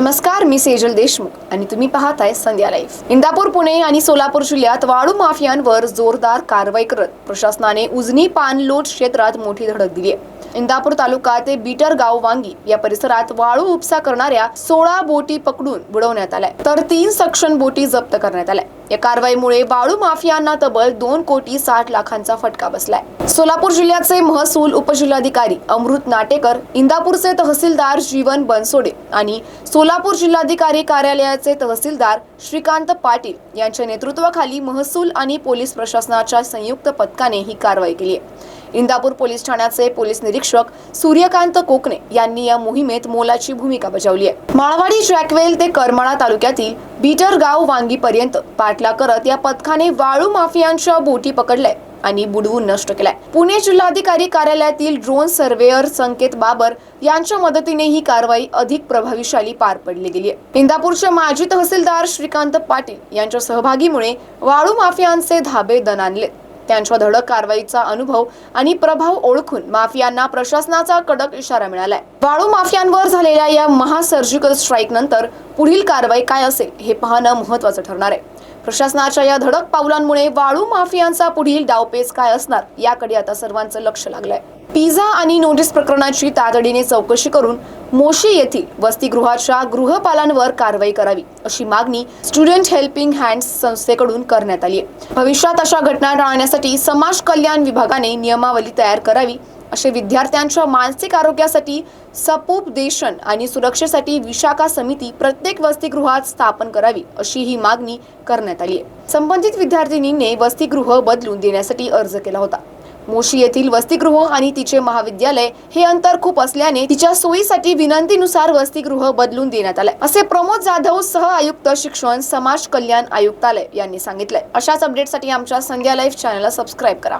नमस्कार मी सेजल देशमुख आणि तुम्ही पाहताय संध्या लाईफ इंदापूर पुणे आणि सोलापूर जिल्ह्यात वाळू माफियांवर जोरदार कारवाई करत प्रशासनाने उजनी पाणलोट क्षेत्रात मोठी धडक दिली आहे. इंदापूर तालुका ते बीटर गाव वांगी या परिसरात वाळू उपसा करणाऱ्या सोळा बोटी पकडून बुडवण्यात आल्या. तर तीन सक्शन बोटी जप्त करण्यात आल्या. या कारवाईमुळे वाळू माफियांना तब्बल दोन कोटी साठ लाखांचा फटका बसलाय. सोलापूर जिल्ह्याचे महसूल उपजिल्हाधिकारी अमृत नाटेकर इंदापूरचे तहसीलदार जीवन बनसोडे आणि सोलापूर जिल्हाधिकारी कार्यालयाचे तहसीलदार श्रीकांत पाटील यांच्या नेतृत्वाखाली महसूल आणि पोलीस प्रशासनाच्या संयुक्त पथकाने ही कारवाई केली आहे. इंदापूर पोलीस ठाण्याचे पोलीस निरीक्षक सूर्यकांत कोकणे यांनी या मोहिमेत मोलाची भूमिका बजावली आहे. माळवाडी जॅकवेल ते करमाळा तालुक्यातील बीटर गाव वांगीपर्यंत पाठला करत या पथकाने वाळू माफियांच्या बोटी पकडल्या आणि बुडवून नष्ट केलाय. पुणे जिल्हाधिकारी कार्यालयातील ड्रोन सर्वेअर संकेत बाबर यांच्या मदतीने ही कारवाई अधिक प्रभावीशाली पार पडली गेली आहे. इंदापूरचे माजी तहसीलदार श्रीकांत पाटील यांच्या सहभागीमुळे वाळू माफियांचे धाबे दणानले त्यांच्या धडक कारवाईचा अनुभव आणि प्रभाव ओळखून माफियांना प्रशासनाचा कडक इशारा मिळालाय. वाळू माफियांवर झालेल्या या महासर्जिकल स्ट्राईक नंतर पुढील कारवाई काय असेल हे पाहणं महत्वाचं ठरणार आहे. प्रशासनाच्या या धडक पावलांमुळे वाळू माफियांचा पुढील डावपेच काय असणार याकडे आता सर्वांचं लक्ष लागलंय. पिझ्झा आणि नोटीस प्रकरणाची तातडीने चौकशी करून मोशी येथील वसतिगृहाच्या गृहपालांवर कारवाई करावी अशी मागणी स्टुडंट हेल्पिंग हँड्स संस्थेकडून करण्यात आली आहे भविष्यात अशा घटना टाळण्यासाठी समाज कल्याण विभागाने नियमावली तयार करावी असे विद्यार्थ्यांच्या मानसिक आरोग्यासाठी सपोपदेशन आणि सुरक्षेसाठी विशाखा समिती प्रत्येक वसतिगृहात स्थापन करावी अशी ही मागणी करण्यात आली आहे. संबंधित विद्यार्थिनींनी वसतिगृह बदलून देण्यासाठी अर्ज केला होता. मोशी येथील वसतिगृह आणि तिचे महाविद्यालय हे अंतर खूप असल्याने तिच्या सोयीसाठी विनंतीनुसार वसतिगृह बदलून देण्यात आलंय. असे प्रमोद जाधव सह आयुक्त शिक्षण समाज कल्याण आयुक्तालय यांनी सांगितलंय. अशाच अपडेटसाठी आमच्या संध्या लाईव्ह चॅनलला सबस्क्राईब करा.